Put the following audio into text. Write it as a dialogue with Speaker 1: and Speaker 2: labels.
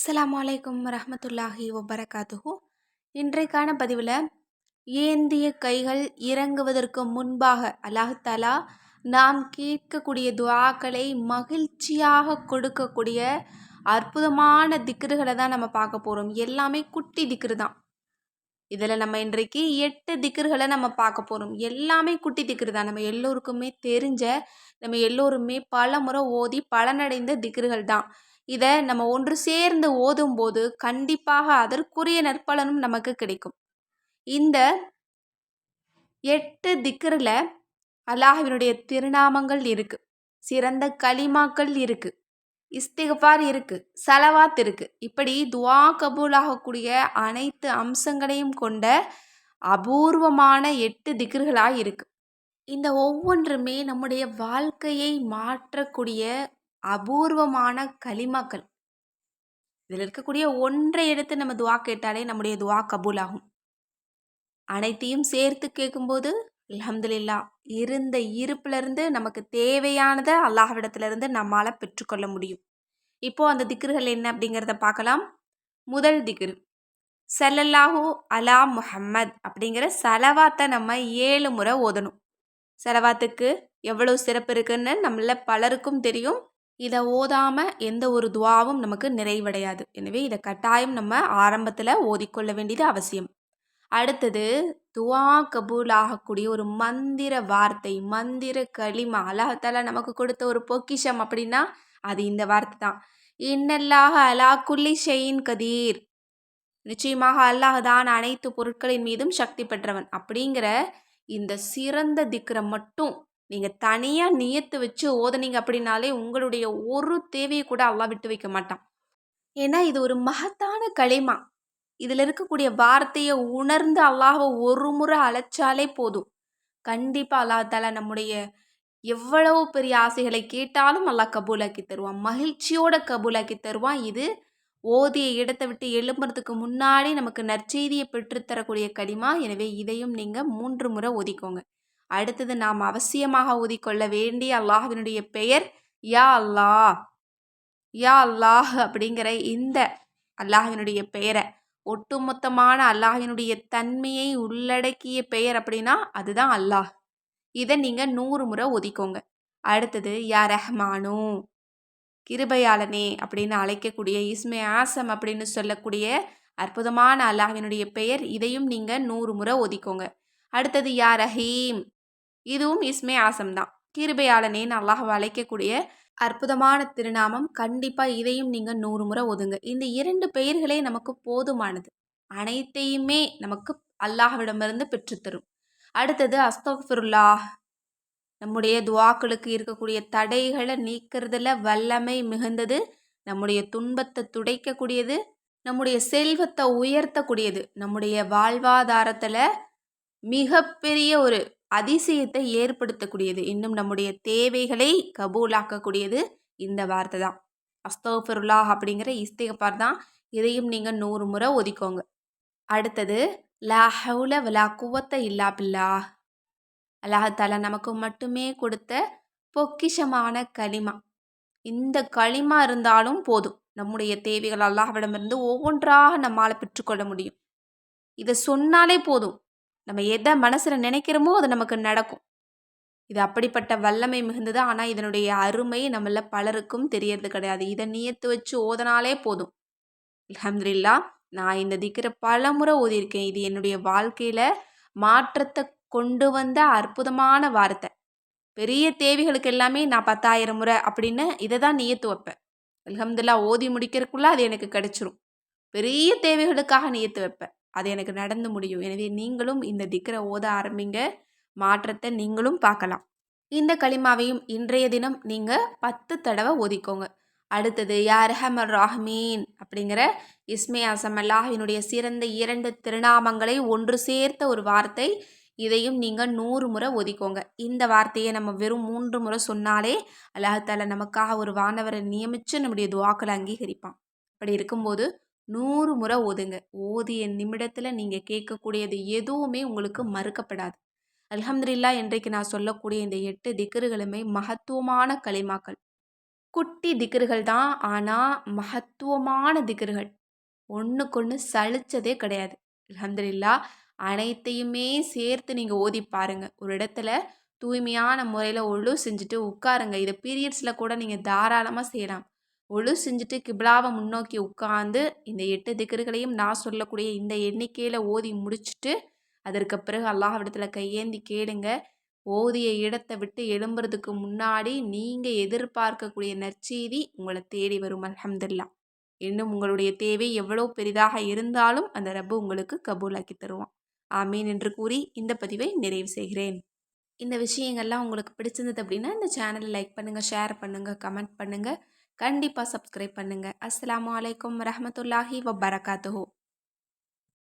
Speaker 1: அஸ்லாம் வலைக்கம் ரஹமத்துல்லாஹி வபரகாத்துஹூ. இன்றைக்கான பதிவில் ஏந்திய கைகள் இறங்குவதற்கு முன்பாக அல்லாஹாலா நாம் கேட்கக்கூடிய துவாக்களை மகிழ்ச்சியாக கொடுக்கக்கூடிய அற்புதமான திக்ருகளை தான் நம்ம பார்க்க போகிறோம் எல்லாமே குட்டி திக்ரு தான். இதில் நம்ம இன்றைக்கு எட்டு திக்ருகளை நம்ம பார்க்க போகிறோம் எல்லாமே குட்டி திக்ரு தான். நம்ம எல்லோருக்குமே தெரிஞ்ச நம்ம எல்லோருமே பல முறை ஓதி பலனடைந்த திக்ருகள் தான். இதை நம்ம ஒன்று சேர்ந்து ஓதும்போது கண்டிப்பாக அதற்குரிய நற்பலனும் நமக்கு கிடைக்கும். இந்த எட்டு திக்கரில் அல்லாஹினுடைய திருநாமங்கள் இருக்குது சிறந்த களிமாக்கள் இருக்குது இஸ்திகபார் இருக்குது சலவாத் இருக்குது இப்படி துவா கபூலாகக்கூடிய அனைத்து அம்சங்களையும் கொண்ட அபூர்வமான எட்டு திக்ர்களாக இருக்குது இந்த ஒவ்வொன்றுமே நம்முடைய வாழ்க்கையை மாற்றக்கூடிய அபூர்வமான களிமாக்கள். இதில் இருக்கக்கூடிய ஒன்றை எடுத்து நம்ம துவா கேட்டாலே நம்முடைய துவா கபூலாகும். அனைத்தையும் சேர்த்து கேட்கும்போது அலமதுல்லா இருந்த இருப்பிலிருந்து நமக்கு தேவையானதை அல்லாஹ்விடத்திலிருந்து நம்மால் பெற்றுக்கொள்ள முடியும். இப்போ அந்த திக்ருகள் என்ன அப்படிங்கிறத பார்க்கலாம். முதல் திக்ரு சல்லல்லாஹூ அலா முஹம்மத் அப்படிங்கிற செலவாத்தை நம்ம ஏழு முறை ஓதணும். செலவாத்துக்கு எவ்வளோ சிறப்பு இருக்குன்னு நம்மள பலருக்கும் தெரியும். இதை ஓதாமல் எந்த ஒரு துவாவும் நமக்கு நிறைவடையாது. எனவே இதை கட்டாயம் நம்ம ஆரம்பத்தில் ஓதிக்கொள்ள வேண்டியது அவசியம். அடுத்தது துவா கபூல் ஆகக்கூடிய ஒரு மந்திர வார்த்தை மந்திர களிமா அல்லாஹால நமக்கு கொடுத்த ஒரு பொக்கிஷம் அப்படின்னா அது இந்த வார்த்தை தான். இன்னல்லாக அலா குல்லி ஷெயின் கதீர். நிச்சயமாக அல்லாஹ் தான் அனைத்து பொருட்களின் மீதும் சக்தி பெற்றவன். அப்படிங்கிற இந்த சிறந்த திக்கரை மட்டும் நீங்கள் தனியாக நியத்து வச்சு ஓதுனீங்க அப்படின்னாலே உங்களுடைய ஒரு தேவையை கூட அல்லா விட்டு வைக்க மாட்டான். ஏன்னா இது ஒரு மகத்தான களிமா. இதில் இருக்கக்கூடிய வார்த்தையை உணர்ந்து அல்லாஹை ஒரு முறை அழைச்சாலே போதும். கண்டிப்பாக அல்லாஹ் நம்முடைய எவ்வளவு பெரிய ஆசைகளை கேட்டாலும் அல்லாஹ் கபூலாக்கி தருவான். மகிழ்ச்சியோட கபூலாக்கி தருவான். இது ஓதிய இடத்தை விட்டு எழும்புறதுக்கு முன்னாடி நமக்கு நற்செய்தியை பெற்றுத்தரக்கூடிய களிமா. எனவே இதையும் நீங்கள் மூன்று முறை ஓதிக்கோங்க. அடுத்தது நாம் அவசியமாக ஊதிக்கொள்ள வேண்டிய அல்லாஹினுடைய பெயர் யா அல்லாஹ். யா அல்லாஹ் அப்படிங்கிற இந்த அல்லாஹினுடைய பெயரை. ஒட்டுமொத்தமான அல்லாஹினுடைய தன்மையை உள்ளடக்கிய பெயர் அப்படின்னா அதுதான் அல்லாஹ். இதை நீங்கள் நூறு முறை ஒதிக்கோங்க. அடுத்தது யா ரஹ்மானு. கிருபையாளனே அப்படின்னு அழைக்கக்கூடிய இஸ்மே ஆசம் அப்படின்னு சொல்லக்கூடிய அற்புதமான அல்லாஹினுடைய பெயர் இதையும் நீங்கள் நூறு முறை ஒதிக்கோங்க. அடுத்தது யா ரஹீம். இதுவும் இஸ்மே ஆசம் தான். கிருபையாளனேன்னு அல்லாஹ் அழைக்கக்கூடிய அற்புதமான திருநாமம். கண்டிப்பாக இதையும் நீங்கள் நூறு முறை ஒதுங்க. இந்த இரண்டு பெயர்களே நமக்கு போதுமானது. அனைத்தையுமே நமக்கு அல்லாஹ்விடமிருந்து பெற்றுத்தரும். அடுத்தது அஸ்தஃபிருல்லா நம்முடைய துவாக்களுக்கு இருக்கக்கூடிய தடைகளை நீக்கிறதுல வல்லமை மிகுந்தது. நம்முடைய துன்பத்தை துடைக்கக்கூடியது. நம்முடைய செல்வத்தை உயர்த்தக்கூடியது. நம்முடைய வாழ்வாதாரத்தில் மிகப்பெரிய ஒரு அதிசயத்தை ஏற்படுத்தக்கூடியது. இன்னும் நம்முடைய தேவைகளை கபூலாக்கக்கூடியது இந்த வார்த்தை தான். அஸ்தோஃபருல்லா அப்படிங்கிற இஸ்திகப்பார் தான். இதையும் நீங்கள் நூறு முறை ஒதுக்கோங்க அடுத்தது லா ஹவுல வலா குவத்த இல்லா பில்லா அல்லாஹால நமக்கு மட்டுமே கொடுத்த பொக்கிஷமான களிமா. இந்த களிமா இருந்தாலும் போதும். நம்முடைய தேவைகள் அல்லாஹ்விடமிருந்து ஒவ்வொன்றாக நம்மால் பெற்றுக்கொள்ள முடியும். இதை சொன்னாலே போதும். நம்ம எதை மனசில் நினைக்கிறோமோ அது நமக்கு நடக்கும். இது அப்படிப்பட்ட வல்லமை மிகுந்தது. ஆனால் இதனுடைய அருமை நம்மள பலருக்கும் தெரியறது கிடையாது. இதை நியத்து வச்சு ஓதனாலே போதும். அலமதுல்லா நான் இந்த திக்கரை பல முறை ஓதியிருக்கேன். இது என்னுடைய வாழ்க்கையில் மாற்றத்தை கொண்டு வந்த அற்புதமான வார்த்தை. பெரிய தேவைகளுக்கு எல்லாமே நான் பத்தாயிரம் முறை அப்படின்னு இதை தான் நியத்து வைப்பேன். அலமதுல்லா ஓதி முடிக்கிறதுக்குள்ளே அது எனக்கு கிடைச்சிரும். பெரிய தேவைகளுக்காக நியத்து வைப்பேன். அது எனக்கு நடந்து முடியும். எனவே நீங்களும் இந்த திக்கரை ஓத ஆரம்பிங்க. மாற்றத்தை நீங்களும் பார்க்கலாம். இந்த களிமாவையும் இன்றைய தினம் நீங்கள் பத்து தடவை ஓதிக்கோங்க. அடுத்தது யார் ஹமர் ராஹ்மீன் அப்படிங்கிற இஸ்மே அசம் அல்லாஹினுடைய சிறந்த இரண்டு திருநாமங்களை ஒன்று சேர்த்த ஒரு வார்த்தை. இதையும் நீங்கள் நூறு முறை ஒதிக்கோங்க இந்த வார்த்தையை நம்ம வெறும் மூன்று முறை சொன்னாலே அல்லாஹால நமக்காக ஒரு வானவரை நியமித்து நம்முடைய துவாக்களை அங்கீகரிப்பான். அப்படி இருக்கும்போது நூறு முறை ஓதுங்க. ஓதிய நிமிடத்தில் நீங்கள் கேட்கக்கூடியது எதுவுமே உங்களுக்கு மறுக்கப்படாது. அல்ஹம்துலில்லா இன்றைக்கு நான் சொல்லக்கூடிய இந்த எட்டு திக்கருகளுமே மகத்துவமான களிமாக்கள். குட்டி திக்கர்கள் தான் ஆனால் மகத்துவமான திக்கர்கள் ஒன்றுக்கொன்று சலிச்சதே கிடையாது. அலமதுல்லா அனைத்தையுமே சேர்த்து நீங்கள் ஓதி பாருங்கள் ஒரு இடத்துல தூய்மையான முறையில் ஒழு செஞ்சுட்டு உட்காருங்க. இதை பீரியட்ஸில் கூட நீங்கள் தாராளமாக செய்யலாம். ஒழு செஞ்சுட்டு கிபிலாவை முன்னோக்கி உட்காந்து இந்த எட்டு திக்கர்களையும் நான் சொல்லக்கூடிய இந்த எண்ணிக்கையில் ஓதி முடிச்சுட்டு அதற்கு பிறகு அல்லாஹ்விடத்தில் கையேந்தி கேளுங்க. ஓதிய இடத்தை விட்டு எழும்புறதுக்கு முன்னாடி நீங்கள் எதிர்பார்க்கக்கூடிய நற்செய்தி உங்களை தேடி வரும் அலமதுல்லா இன்னும் உங்களுடைய தேவை எவ்வளோ பெரிதாக இருந்தாலும் அந்த ரப்பு உங்களுக்கு கபூலாக்கி தருவான். ஆமீன் என்று கூறி இந்த பதிவை நிறைவு செய்கிறேன். இந்த விஷயங்கள்லாம் உங்களுக்கு பிடிச்சிருந்தது அப்படின்னா இந்த சேனலை லைக் பண்ணுங்கள் ஷேர் பண்ணுங்கள் கமெண்ட் பண்ணுங்கள் கண்டிப்பாக சப்ஸ்கிரைப் பண்ணுங்கள் அஸ்லாம் அலைக்கும் ரஹமத்துல்லாஹி வபரகாத்துஹு.